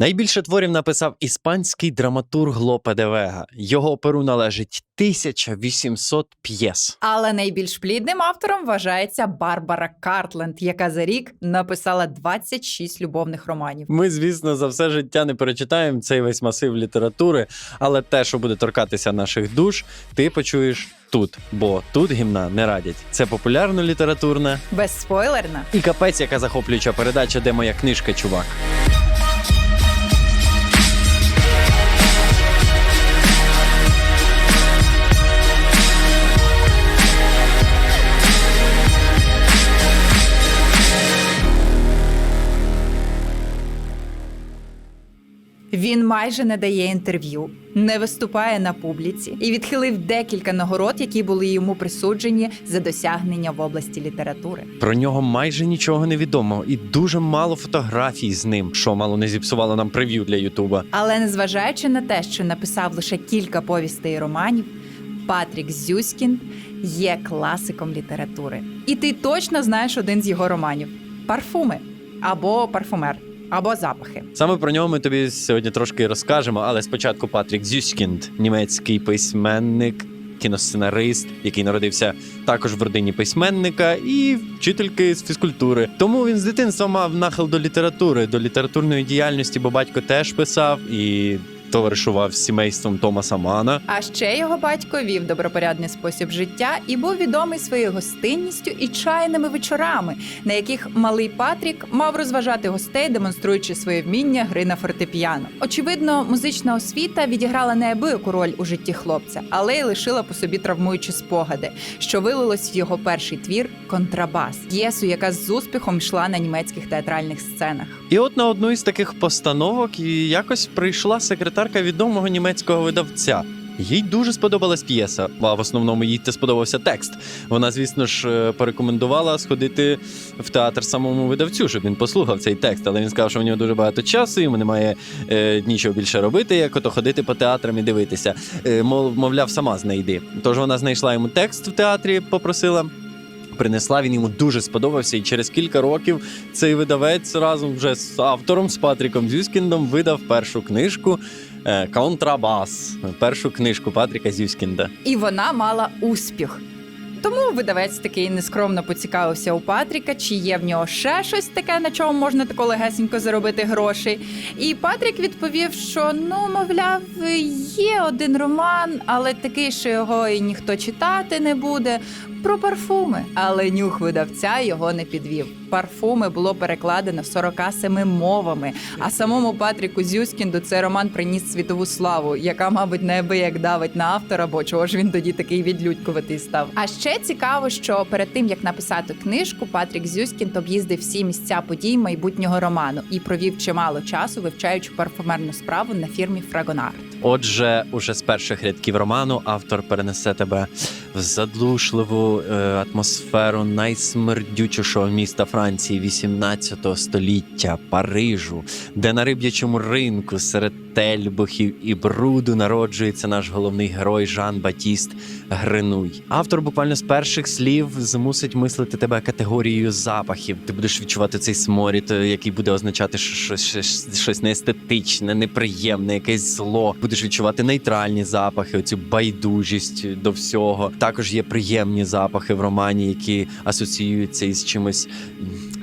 Найбільше творів написав іспанський драматург Лопе де Вега. Його перу належить 1800 п'єс. Але найбільш плідним автором вважається Барбара Картленд, яка за рік написала 26 любовних романів. Ми, звісно, за все життя не перечитаємо цей весь масив літератури, але те, що буде торкатися наших душ, ти почуєш тут, бо тут гімна не радять. Це популярно літературна Безспойлерна. і капець, яка захоплююча передача, де моя книжка, чувак. Він майже не дає інтерв'ю, не виступає на публіці і відхилив декілька нагород, які були йому присуджені за досягнення в області літератури. Про нього майже нічого не відомо, і дуже мало фотографій з ним, що мало не зіпсувало нам прев'ю для Ютуба. Але незважаючи на те, що написав лише кілька повістей і романів, Патрік Зюськін є класиком літератури. І ти точно знаєш один з його романів: парфуми або парфумер, або запахи. Саме про нього ми тобі сьогодні трошки розкажемо, але спочатку Патрік Зюськінд, німецький письменник, кіносценарист, який народився також в родині письменника і вчительки з фізкультури. Тому він з дитинства мав нахил до літератури, до літературної діяльності, бо батько теж писав і товаришував з сімейством Томаса Мана. А ще його батько вів добропорядний спосіб життя і був відомий своєю гостинністю і чайними вечорами, на яких малий Патрік мав розважати гостей, демонструючи своє вміння гри на фортепіано. Очевидно, музична освіта відіграла неабияку роль у житті хлопця, але й лишила по собі травмуючі спогади, що вилилось в його перший твір контрабас, п'єсу, яка з успіхом йшла на німецьких театральних сценах. І от на одну із таких постановок і якось прийшла секретарка відомого німецького видавця. Їй дуже сподобалась п'єса, а в основному їй те сподобався текст. Вона, звісно ж, е, порекомендувала сходити в театр самому видавцю, щоб він послухав цей текст. Але він сказав, що в нього дуже багато часу, йому немає е, нічого більше робити, як ото ходити по театрам і дивитися. Е, мов, мовляв, сама знайди. Тож вона знайшла йому текст в театрі, попросила. Принесла, він йому дуже сподобався, і через кілька років цей видавець разом вже з автором, з Патріком Зюскіндом, видав першу книжку е, Контрабас. Першу книжку Патріка Зюскінда. І вона мала успіх. Тому видавець такий нескромно поцікавився у Патріка, чи є в нього ще щось таке, на чому можна тако легесенько заробити грошей. І Патрік відповів, що ну, мовляв, є один роман, але такий, що його і ніхто читати не буде. Про парфуми. Але нюх видавця його не підвів. Парфуми було перекладено 47 мовами. А самому Патріку Зюскінду цей роман приніс світову славу, яка, мабуть, неабияк давить на автора, бо чого ж він тоді такий відлюдькуватий став. А ще цікаво, що перед тим як написати книжку, Патрік Зюськін об'їздив всі місця подій майбутнього роману і провів чимало часу, вивчаючи парфумерну справу на фірмі Фрагонард. Отже, уже з перших рядків роману автор перенесе тебе в задлушливу е, атмосферу найсмердючішого міста Франції 18 століття Парижу, де на риб'ячому ринку серед тельбухів і бруду народжується наш головний герой Жан Батіст Гринуй. Автор буквально з перших слів змусить мислити тебе категорією запахів. Ти будеш відчувати цей сморід, е, який буде означати що- щось, щось, щось неестетичне, неприємне, якесь зло. Будеш відчувати нейтральні запахи, оцю байдужість до всього. Також є приємні запахи в романі, які асоціюються із чимось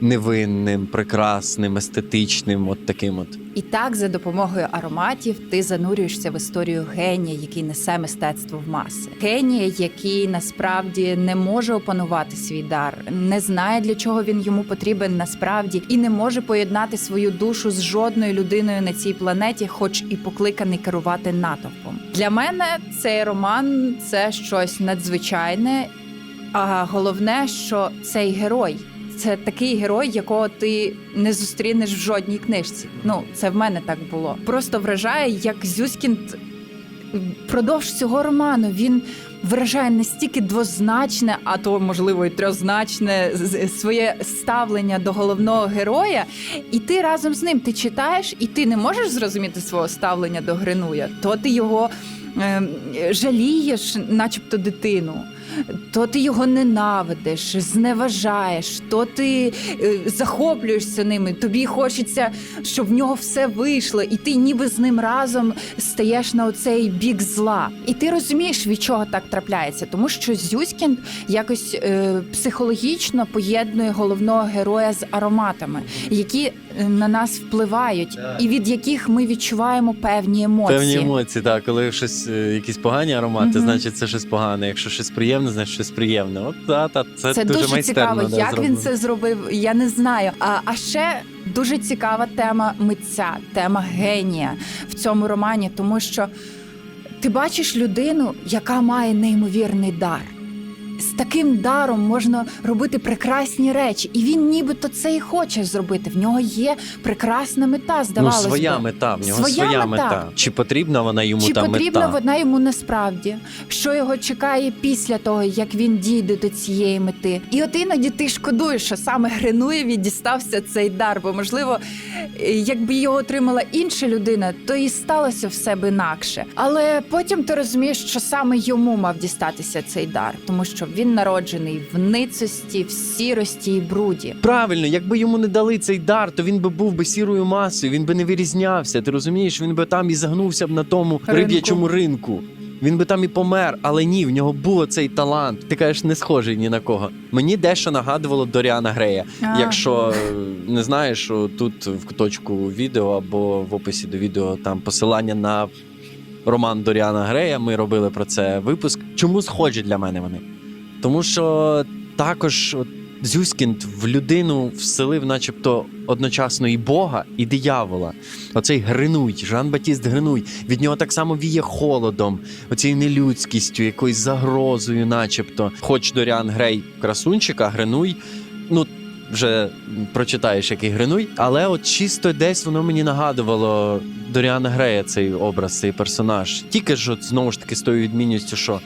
невинним, прекрасним, естетичним, от таким от. І так, за допомогою ароматів, ти занурюєшся в історію генія, який несе мистецтво в маси. Генія, який насправді не може опанувати свій дар, не знає для чого він йому потрібен насправді, і не може поєднати свою душу з жодною людиною на цій планеті, хоч і покликаний керувати натовпом. Для мене цей роман це щось надзвичайне. А головне, що цей герой це такий герой, якого ти не зустрінеш в жодній книжці. Ну, це в мене так було. Просто вражає, як Зюськінд впродовж цього роману він виражає настільки двозначне, а то можливо і трьозначне своє ставлення до головного героя. І ти разом з ним ти читаєш, і ти не можеш зрозуміти свого ставлення до Гринуя, то ти його ем, жалієш, начебто дитину. То ти його ненавидиш, зневажаєш, то ти е, захоплюєшся ними. Тобі хочеться, щоб в нього все вийшло, і ти ніби з ним разом стаєш на оцей бік зла. І ти розумієш, від чого так трапляється, тому що Зюськін якось е, психологічно поєднує головного героя з ароматами, які е, на нас впливають, і від яких ми відчуваємо певні емоції. Певні емоції, так. Коли щось, е, якісь погані аромати, Мгм. значить це щось погане. Якщо щось приємне, значить щось приємне. От та, та це, Це дуже, дуже цікаво. да, Як зроблено. він це зробив, я не знаю. А, а ще дуже цікава тема митця, тема генія в цьому романі, тому що ти бачиш людину, яка має неймовірний дар. Таким даром можна робити прекрасні речі, і він нібито це і хоче зробити. В нього є прекрасна мета, Ну, своя би. мета, в нього Своя своя, мета. мета. Чи потрібна вона йому Чи та потрібна вона йому насправді? Що його чекає після того, як він дійде до цієї мети? І от іноді ти шкодуєш, що саме Гринуєві дістався цей дар, бо можливо, якби його отримала інша людина, то і сталося все б інакше. Але потім ти розумієш, що саме йому мав дістатися цей дар, тому що він народжений в ницості, в сірості і бруді. Правильно, якби йому не дали цей дар, то він би був би сірою масою, він би не вирізнявся. Ти розумієш, він би там і загнувся б на тому Ринку. риб'ячому ринку. Він би там і помер, але ні, в нього був цей талант. Ти кажеш, не схожий ні на кого. Мені дещо нагадувало Доріана Грея. А. Якщо е, не знаєш, тут в куточку відео або в описі до відео там посилання на роман Доріана Грея. Ми робили про це випуск. Чому схожі для мене вони? Тому що також от, Зюськінд в людину вселив, начебто, одночасно і Бога, і диявола. Оцей Гринуй, Жан Батіст Гринуй. Від нього так само віє холодом, оцією нелюдськістю, якоюсь загрозою, начебто. Хоч Доріан Грей красунчик, а Гринуй, ну. Вже прочитаєш, який Гринуй, але от чисто десь воно мені нагадувало Доріана Грея цей образ, цей персонаж. Тільки ж от, знову ж таки з тою відмінністю, що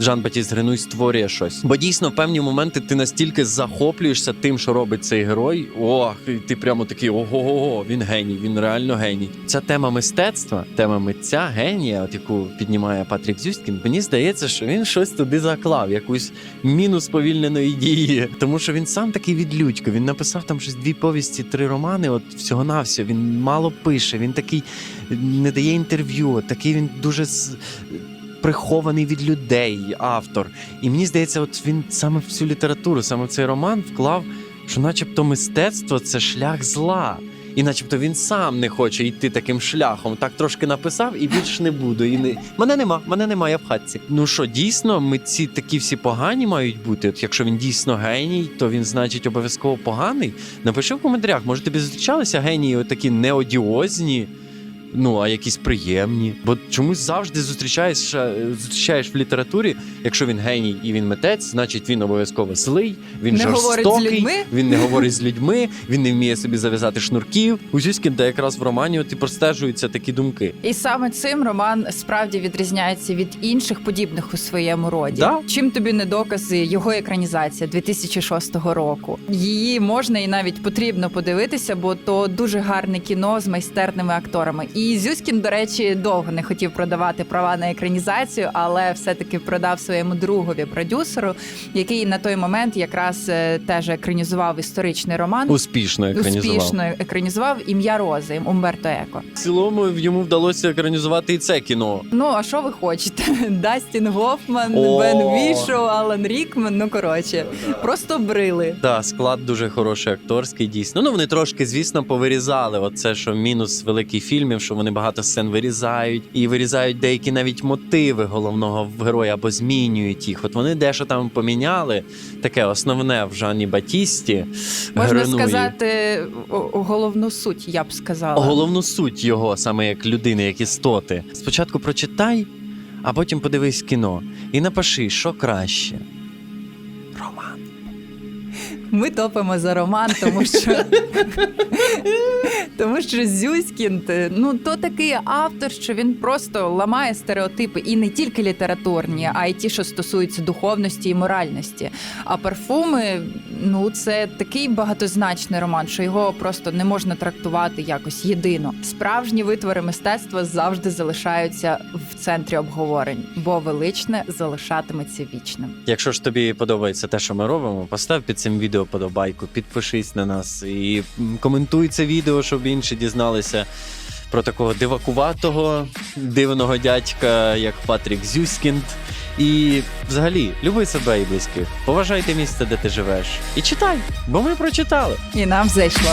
Жан Батіст Гринуй створює щось. Бо дійсно в певні моменти ти настільки захоплюєшся тим, що робить цей герой. Ох, і ти прямо такий ого-го, він геній, він реально геній. Ця тема мистецтва, тема митця, генія, от яку піднімає Патрік Зюсткін, мені здається, що він щось туди заклав, якусь міну сповільненої дії. Тому що він сам такий відлюдько. Він написав там щось дві повісті, три романи. От всього навсього він мало пише. Він такий не дає інтерв'ю. Такий він дуже прихований від людей, автор. І мені здається, от він саме в цю літературу, саме в цей роман вклав, що, начебто, мистецтво це шлях зла. І начебто він сам не хоче йти таким шляхом. Так трошки написав і більш не буду. І не мене нема, мене немає в хатці. Ну що, дійсно, митці такі всі погані мають бути. От якщо він дійсно геній, то він значить обов'язково поганий. Напиши в коментарях, може тобі зустрічалися генії такі неодіозні, ну а якісь приємні. Бо чомусь завжди зустрічаєш, зустрічаєш в літературі, якщо він геній і він митець, значить він обов'язково злий, він Не жорстокий, він не говорить з людьми, він не вміє собі зав'язати шнурків. У Зюськінда якраз в романі от і простежуються такі думки. І саме цим роман справді відрізняється від інших подібних у своєму роді. Да. Чим тобі не докази його екранізація 2006 року? Її можна і навіть потрібно подивитися, бо то дуже гарне кіно з майстерними акторами. І Зюськін, до речі, довго не хотів продавати права на екранізацію, але все-таки продав своєму другові продюсеру, який на той момент якраз е, теж екранізував історичний роман. Успішно екранізував. Успішно екранізував ім'я Рози Умберто Еко. В цілому йому вдалося екранізувати і це кіно. Ну, а що ви хочете? Дастін Гофман, Бен Вішоу, Алан Рікман. Ну коротше, просто брили. Так, склад дуже хороший акторський, дійсно. Ну вони трошки, звісно, повирізали. Оце що мінус великих фільмів, що вони багато сцен вирізають і вирізають деякі навіть мотиви головного героя або змінюють їх. От вони дещо там поміняли. Таке основне в Жанні Батісті. Можна Гринуї. сказати головну суть, я б сказала. головну суть його, саме як людини, як істоти. Спочатку прочитай, а потім подивись кіно і напиши, що краще. Роман. Ми топимо за роман, тому що тому що Зюськінд, ну то такий автор, що він просто ламає стереотипи і не тільки літературні, а й ті, що стосуються духовності і моральності. А парфуми, ну це такий багатозначний роман, що його просто не можна трактувати якось єдино. Справжні витвори мистецтва завжди залишаються в центрі обговорень, бо величне залишатиметься вічним. Якщо ж тобі подобається те, що ми робимо, постав під цим відео подобайку, підпишись на нас і коментуй це відео, щоб інші дізналися про такого дивакуватого, дивного дядька, як Патрік Зюскінд. І взагалі, люби себе і близьких, поважайте місце, де ти живеш, і читай, бо ми прочитали. І нам зайшло.